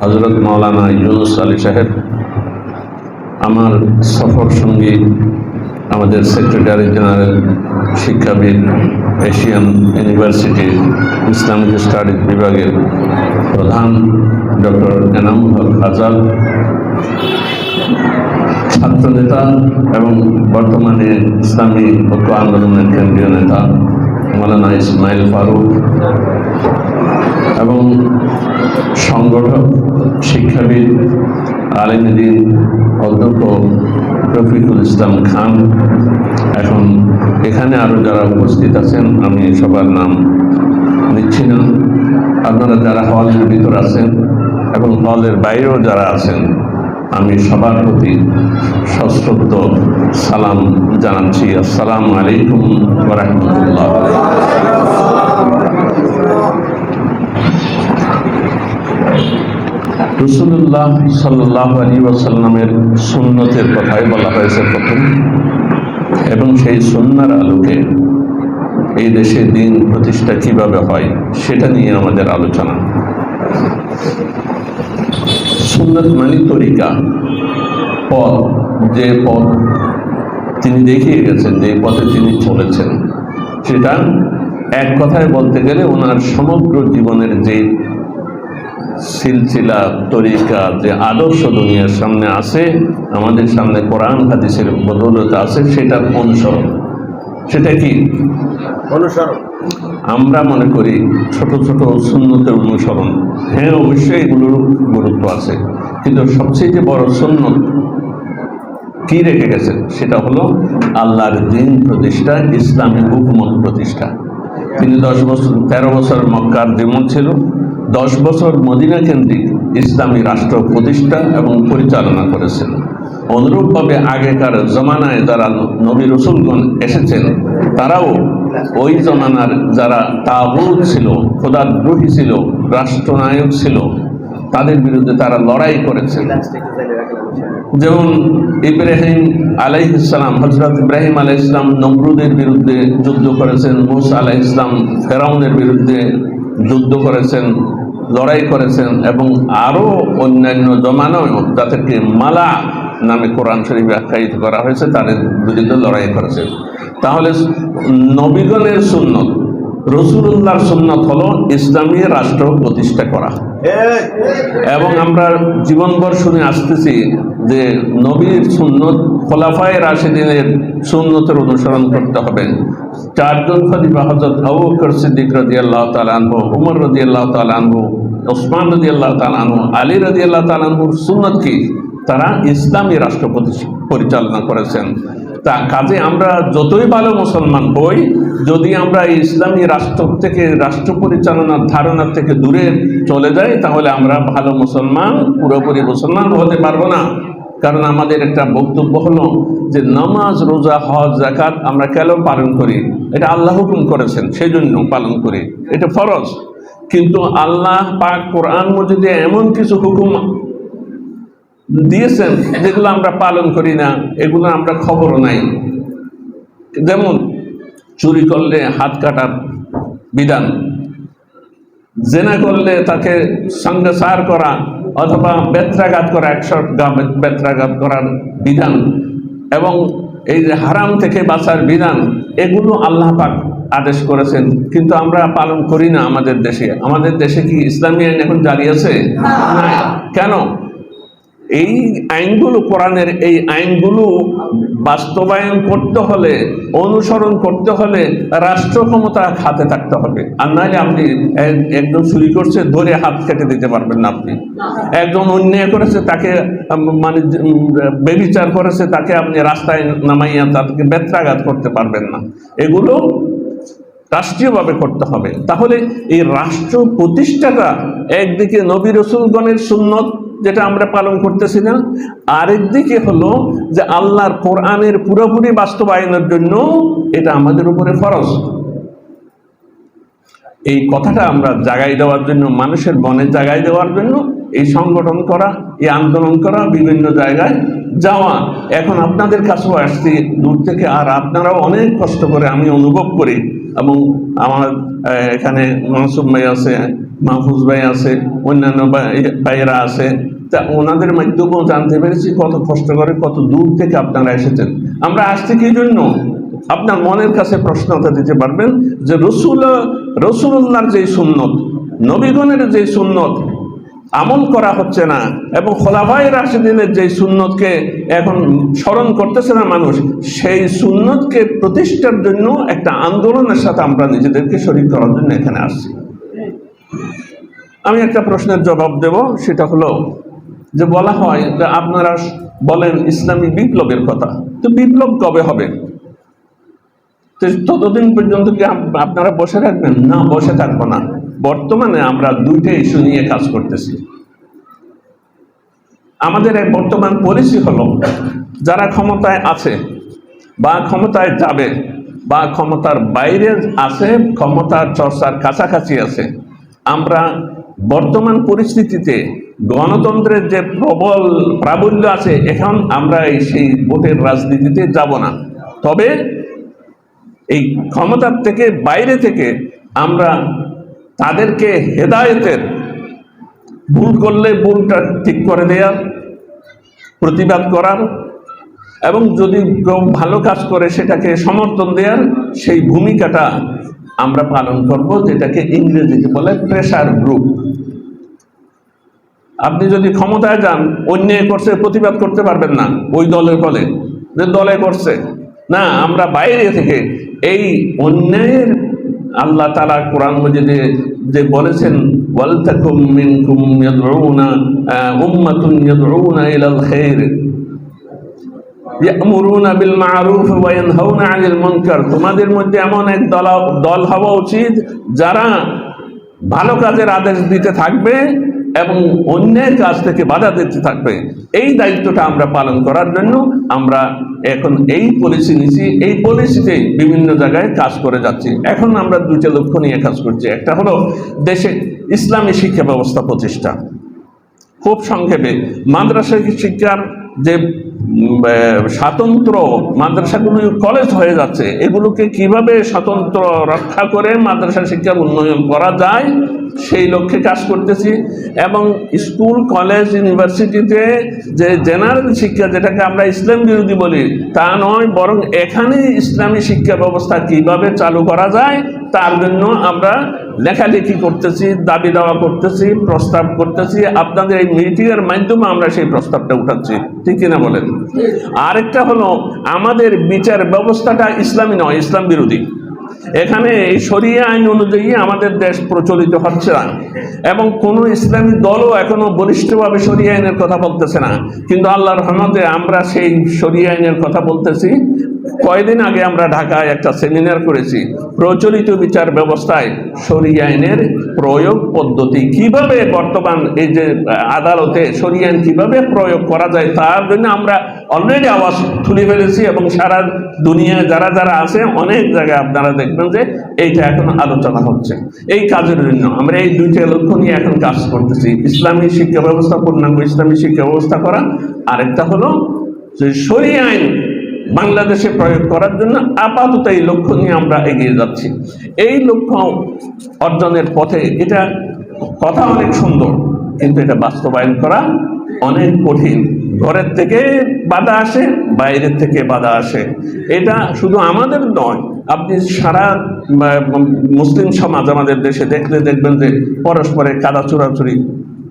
হজরত মৌলানা ইউনুস আলী সাহেব, আমার সফর সঙ্গী, আমাদের সেক্রেটারি জেনারেল শিক্ষাবিদ, এশিয়ান ইউনিভার্সিটির ইসলামিক স্টাডিজ বিভাগের প্রধান ডক্টর এনামুল হক আজাদ, ছাত্রনেতা এবং বর্তমানে ইসলামী ঐক্য আন্দোলনের কেন্দ্রীয় নেতা মৌলানা ইসমাইল ফারুক এবং সংগঠক, শিক্ষাবিদ আলিমদিন অধ্যক্ষ রফিকুল ইসলাম খান। এখন এখানে আরও যারা উপস্থিত আছেন, আমি সবার নাম নিচ্ছি না। আপনারা যারা হলের ভিতর আছেন এবং হলের বাইরেও যারা আছেন আমি সবার প্রতি সশ্রদ্ধ সালাম জানাচ্ছি। আসসালামু আলাইকুম রহমতুল্লাহ রসুল্লাহ সাল্লাহ আলী ওয়াসাল্লামের সুন্নতের কথাই বলা হয়েছে প্রথম। এবং সেই সুন্নার আলোকে এই দেশে দিন প্রতিষ্ঠা কীভাবে হয়, সেটা নিয়ে আমাদের আলোচনা। সুন্নত মানে তরিকা। পথ, যে পথ তিনি দেখিয়ে গেছেন, যে পথে তিনি চলেছেন। সেটা এক কথায় বলতে গেলে ওনার সমগ্র জীবনের যে সিলসিলা, তরিকা, যে আদর্শ দুনিয়ার সামনে আছে, আমাদের সামনে কোরআন, হাদিসের বদৌলতে আছে, সেটার অনুসরণ। সেটা কি? অনুসরণ। আমরা মনে করি ছোট ছোট সুন্নতের অনুসরণ। হ্যাঁ অবশ্যই এগুলোর গুরুত্ব আছে। কিন্তু সবচেয়ে যে বড় সুন্নত কি রেখে গেছেন সেটা হলো আল্লাহর দিন প্রতিষ্ঠা ইসলামী হুকুমত প্রতিষ্ঠা। তিনি দশ বছর তেরো বছর মক্কার জীবন ছিল দশ বছর মদিনা কেন্দ্রিক ইসলামী রাষ্ট্র প্রতিষ্ঠা এবং পরিচালনা করেছেন। অনুরূপভাবে আগেকার জমানায় যারা নবী রসুলগণ এসেছেন, তারাও ওই জমানার যারা তাবুত ছিল, খোদাদ্রোহী ছিল, রাষ্ট্রনায়ক ছিল, তাদের বিরুদ্ধে তারা লড়াই করেছেন যেমন ইব্রাহিম আলাই ইসলাম হজরত ইব্রাহিম আলাই ইসলাম নমরুদের বিরুদ্ধে যুদ্ধ করেছেন, মুসা আলাই ইসলাম ফেরাউনের বিরুদ্ধে যুদ্ধ করেছেন, লড়াই করেছেন এবং আরও অন্যান্য জমানায় যাদেরকে মালা নামে কোরআন শরীফ আখ্যায়িত করা হয়েছে তাদের বিরুদ্ধে লড়াই করেছেন তাহলে নবীগণের সুন্নত রসুল্লাহর সুন্নত হলো ইসলামী রাষ্ট্র প্রতিষ্ঠা করা। এবং আমরা জীবনভর শুনে আসতেছি যে নবীর সুন্নত, খোলাফায় রাশিদিনের সুন্নতের অনুসরণ করতে হবে। চারজন খলিফা হজরত আবু বকর সিদ্দিক রদি আল্লাহ তালানহু উমর রদি আল্লাহ তালানহু ওসমান রদি আল্লাহ তালানহু আলী রদি আল্লাহ তালানহুর সুন্নত কি? তারা ইসলামী রাষ্ট্রপতি পরিচালনা করেছেন। তা কাজে আমরা যতই ভালো মুসলমান হই, যদি আমরা ইসলামী রাষ্ট্র থেকে, রাষ্ট্র পরিচালনার ধারণা থেকে দূরে চলে যাই, তাহলে আমরা ভালো মুসলমান, পুরোপুরি মুসলমান হতে পারব না। কারণ আমাদের একটা বক্তব্য হলো যে নামাজ, রোজা, হজ জাকাত আমরা কেন পালন করি? এটা আল্লাহ হুকুম করেছেন সেই জন্য পালন করি। এটা ফরজ। কিন্তু আল্লাহ পাক কোরআন মজিদে এমন কিছু হুকুম দিয়েছেন যেগুলো আমরা পালন করি না এগুলো আমরা খবরও নাই। যেমন চুরি করলে হাত কাটার বিধান জেনা করলে তাকে সঙ্গে সার করা অথবা বেত্রাঘাত করা একশো বেত্রাঘাত করার বিধান এবং এই যে হারাম থেকে বাঁচার বিধান এগুলো আল্লাহ পাক আদেশ করেছেন। কিন্তু আমরা পালন করি না আমাদের দেশে। আমাদের দেশে কি ইসলামী আইন এখন জারি আছে? কেন? এই আইনগুলো, কোরআনের এই আইনগুলো বাস্তবায়ন করতে হলে, অনুসরণ করতে হলে রাষ্ট্র ক্ষমতা হাতে থাকতে হবে। আর নাহলে আপনি এক- একজন চুরি করছে, ধরে হাত কেটে দিতে পারবেন না আপনি। একজন অন্যায় করেছে, তাকে মানে বেবিচার করেছে, তাকে আপনি রাস্তায় নামাইয়া তাদেরকে বেত্রাঘাত করতে পারবেন না। এগুলো রাষ্ট্রীয়ভাবে করতে হবে। তাহলে এই রাষ্ট্র প্রতিষ্ঠাটা একদিকে নবী রসুলগণের সুন্নত যেটা আমরা পালন করতেছি না। আরেকদিকে হলো যে আল্লাহর কোরআনের পুরোপুরি বাস্তবায়নের জন্য এটা আমাদের উপরে ফরজ। এই কথাটা আমরা জাগাই দেওয়ার জন্য, মানুষের মনে জাগাই দেওয়ার জন্য, এই সংগঠন করা, এই আন্দোলন করা, বিভিন্ন জায়গায় যাওয়া। এখন আপনাদের কাছেও আসছি, দূর থেকে, আর আপনারাও অনেক কষ্ট করে আমি অনুভব করি। এবং আমার এখানে মাসুম ভাই আছে, মাহফুজ ভাই আছে, অন্যান্য ভাই- ভাইয়েরা আছে। তা ওনাদের মাধ্যমেও জানতে পেরেছি কত কষ্ট করে, কত দূর থেকে আপনারা এসেছেন। আমরা আসছি কি জন্য? আপনার মনের কাছে প্রশ্নটা দিতে পারবেন যে রসুল রসুল্লার যে সুন্নত, নবীগণের যে সুন্নত আমল করা হচ্ছে না। এবং খোলাফাই রাশিদিনের যে সুন্নতকে এখন স্মরণ করতেছে না মানুষ, সেই সুন্নতকে প্রতিষ্ঠার জন্য একটা আন্দোলনের সাথে আমরা নিজেদেরকে শরীর করার জন্য এখানে আসছি। আমি একটা প্রশ্নের জবাব দেব, সেটা হলো যে বলা হয় যে আপনারা বলেন ইসলামী বিপ্লবের কথা। তো বিপ্লব কবে হবে? ততদিন পর্যন্ত কি আপনারা বসে থাকবেন? না, বসে থাকব না। বর্তমানে আমরা দুইটা ইস্যু নিয়ে কাজ করতেছি। আমাদের এক বর্তমান পলিসি হলো, যারা ক্ষমতায় আছে বা ক্ষমতায় যাবে বা ক্ষমতার বাইরে আছে, ক্ষমতার চর্চার কাছাকাছি আছে, আমরা বর্তমান পরিস্থিতিতে গণতন্ত্রের যে প্রবল প্রাবল্য আছে, এখন আমরা এই সেই ভোটের রাজনীতিতে যাব না। তবে এই ক্ষমতার থেকে, বাইরে থেকে আমরা তাদেরকে হেদায়েতের ভুল করলে ভুলটা ঠিক করে দেওয়ার প্রতিবাদ করার এবং যদি কেউ ভালো কাজ করে সেটাকে সমর্থন দেওয়ার সেই ভূমিকাটা আমরা পালন করব, যেটাকে ইংরেজিতে বলে প্রেশার গ্রুপ আপনি যদি ক্ষমতায় যান, অন্যায় করছে, প্রতিবাদ করতে পারবেন না, ওই দলের ফলে যে দলে করছে। না, আমরা বাইরে থেকে এই অন্যায়ের আল্লাহ তালা কোরআন মজিদে যে বলেছেন, ওয়ালতাকুম মিনকুম ইয়াদউনা উম্মাতুন ইয়াদউনা ইলাল খাইর। ইয়ামুরুনা বিল মারুফ ওয়া ইয়ানহাউনা আনিল মুনকার। তোমাদের মধ্যে এমন এক দল দল হওয়া উচিত যারা ভালো কাজের আদেশ দিতে থাকবে এবং অন্যের কাজ থেকে বাধা দিতে থাকবে। এই দায়িত্বটা আমরা পালন করার জন্য আমরা এখন এই পলিসি নিছি এই পলিসিতে বিভিন্ন জায়গায় কাজ করে যাচ্ছি। এখন আমরা দুইটা লক্ষ্য নিয়ে কাজ করছি। একটা হলো দেশে ইসলামী শিক্ষা ব্যবস্থা প্রতিষ্ঠা। খুব সংক্ষেপে মাদ্রাসা শিক্ষার যে স্বাতন্ত্র মাদ্রাসাগুলো কলেজ হয়ে যাচ্ছে, এগুলোকে কীভাবে স্বতন্ত্র রক্ষা করে মাদ্রাসা শিক্ষার উন্নয়ন করা যায় সেই লক্ষ্যে কাজ করতেছি এবং স্কুল, কলেজ, ইউনিভার্সিটিতে যে জেনারেল শিক্ষা যেটাকে আমরা ইসলাম বিরোধী বলি, তা নয়, বরং এখানে ইসলামী শিক্ষা ব্যবস্থা কীভাবে চালু করা যায়, তার জন্য আমরা লেখালেখি করতেছি, দাবি দাওয়া করতেছি, প্রস্তাব করতেছি। আপনাদের এই মিটিংয়ের মাধ্যমে আমরা সেই প্রস্তাবটা উঠাচ্ছি। ঠিক কিনা বলেন? আরেকটা হলো, আমাদের বিচার ব্যবস্থাটা ইসলামী নয়, ইসলাম বিরোধী। এখানে এই সরিয়া আইন অনুযায়ী আমাদের দেশ প্রচলিত হচ্ছে না। এবং কোনো ইসলামী দলও এখনও বলিষ্ঠভাবে সরিয়া আইনের কথা বলতেছে না। কিন্তু আল্লাহর রহমতে আমরা সেই সরিয়া আইনের কথা বলতেছি। কয়দিন আগে আমরা ঢাকায় একটা সেমিনার করেছি, প্রচলিত বিচার ব্যবস্থায় শরিয়া আইনের প্রয়োগ পদ্ধতি কীভাবে বর্তমান এই যে আদালতে শরিয়া আইন কীভাবে প্রয়োগ করা যায় তার জন্য আমরা অলরেডি আওয়াজ তুলে ফেলেছি এবং সারা দুনিয়া যারা যারা আছে, অনেক জায়গায় আপনারা দেখবেন যে এইটা এখন আলোচনা হচ্ছে। এই কাজের জন্য আমরা এই দুইটা লক্ষ্য নিয়ে এখন কাজ করতেছি। ইসলামী শিক্ষা ব্যবস্থা, পূর্ণাঙ্গ ইসলামী শিক্ষা ব্যবস্থা করা। আরেকটা হলো যে শরিয়া আইন বাংলাদেশে প্রয়োগ করার জন্য আপাতত এই লক্ষ্য নিয়ে আমরা এগিয়ে যাচ্ছি। এই লক্ষ্য অর্জনের পথে এটা কথা অনেক সুন্দর, কিন্তু এটা বাস্তবায়ন করা অনেক কঠিন। ঘরের থেকে বাধা আসে, বাইরের থেকে বাধা আসে। এটা শুধু আমাদের নয়, আপনি সারা মুসলিম সমাজ আমাদের দেশে দেখলে দেখবেন যে পরস্পরের কাদা চোরাচুরি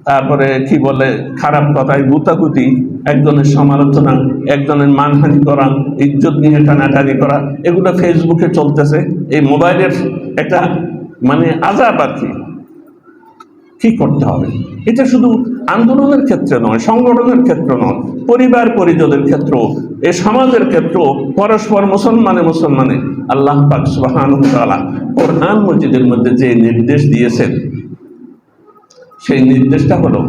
তারপরে কি বলে, খারাপ কথায় গুতাগুতি, একজনের সমালোচনা, একজনের মানহানি করা, ইজ্জত নিয়ে টানাটানি করা, এগুলো ফেসবুকে চলতেছে। এই মোবাইলের একটা মানে আজাব আর কি। কি করতে হবে? এটা শুধু আন্দোলনের ক্ষেত্রে নয়, সংগঠনের ক্ষেত্র নয়, পরিবার পরিজনের ক্ষেত্র এ সমাজের ক্ষেত্র পরস্পর মুসলমানে মুসলমানে আল্লাহ পাক তাআলা কোরআন মসজিদের মধ্যে যে নির্দেশ দিয়েছেন সেই নির্দেশটা হলো।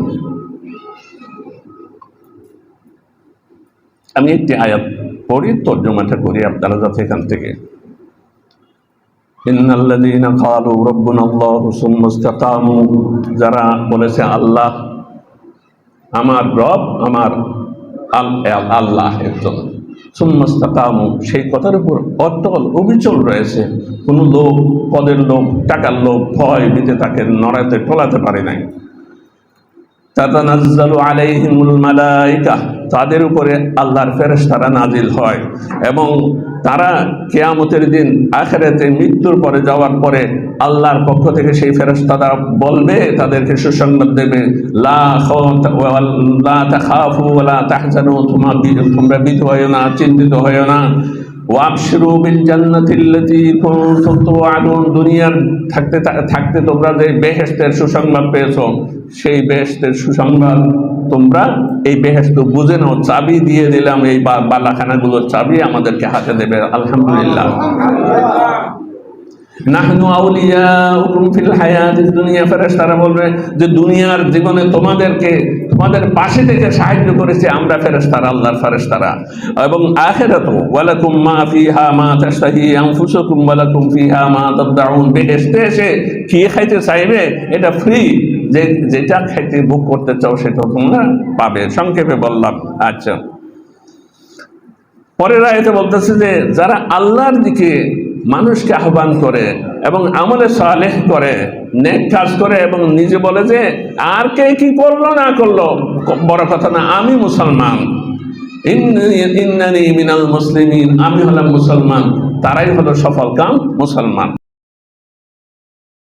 আমি একটি আয়াত পড়ি, তর্জমাটা করি আপনারা যাতে এখান থেকে। যারা বলেছে, আল্লাহ আমার রব, আমার আল- আল্লাহ একজন। সুম্মাস্তাকামু সেই কথার উপর অটল অবিচল রয়েছে। কোনো লোক, পদের লোক, টাকার লোক ভয় দিতে তাকে নড়াতে টলাতে পারে নাই। তাদের উপরে আল্লাহর ফেরেশতারা নাজিল হয়। এবং তারা কেয়ামতের দিন আখেরাতে মৃত্যুর পরে যাওয়ার পরে আল্লাহর পক্ষ থেকে সেই ফেরেশতারা বলবে, তাদেরকে সুসংবাদ দেবে, লা লা তোমরা বিধ হয়েও না, চিন্তিত হয় না। ওয়াবশিরু বিল জান্নাতিল্লাতী কুনতুম তুআদুন, দুনিয়ার থাকতে থাকতে তোমরা যে বেহেশতের সুসংবাদ পেয়েছ, সেই বেহেশতের সুসংবাদ তোমরা এই বেহেশত বুঝে নাও, চাবি দিয়ে দিলাম এই বালাখানাগুলোর চাবি আমাদেরকে হাতে দেবে, আলহামদুলিল্লাহ। নাহনু আউলিয়াউকুম ফিল হায়াতিদ দুনিয়া ফেরেশতারা বলবে যে দুনিয়ার জীবনে তোমাদেরকে তোমাদের পাশে থেকে সাহায্য করেছে আমরা ফেরেশতারা, আল্লাহর ফেরেশতারা। এবং আখিরাতু, ওয়ালাকুম মা ফিহা মা তাশতাহি আনফুসুকুম, ওয়ালাকুম ফিহা মা তাদউন বেহেশতে এসে কি খাইতে চাইবে? এটা ফ্রি যে, যেটা খাইতে বুক করতে চাও সেটা তোমরা পাবে। সংক্ষেপে বললাম আচ্ছা। পরের আয়তে বলতেছে যে, যারা আল্লাহর দিকে মানুষকে আহ্বান করে এবং আমলে সালেহ করে, নেক কাজ করে এবং নিজে বলে যে, আর কে কি করল, না করল? বড় কথা না, আমি মুসলমান। ইন্নানি- মিনাল মুসলিমিন, আমি হলাম মুসলমান। তারাই হলো সফল কাম মুসলমান।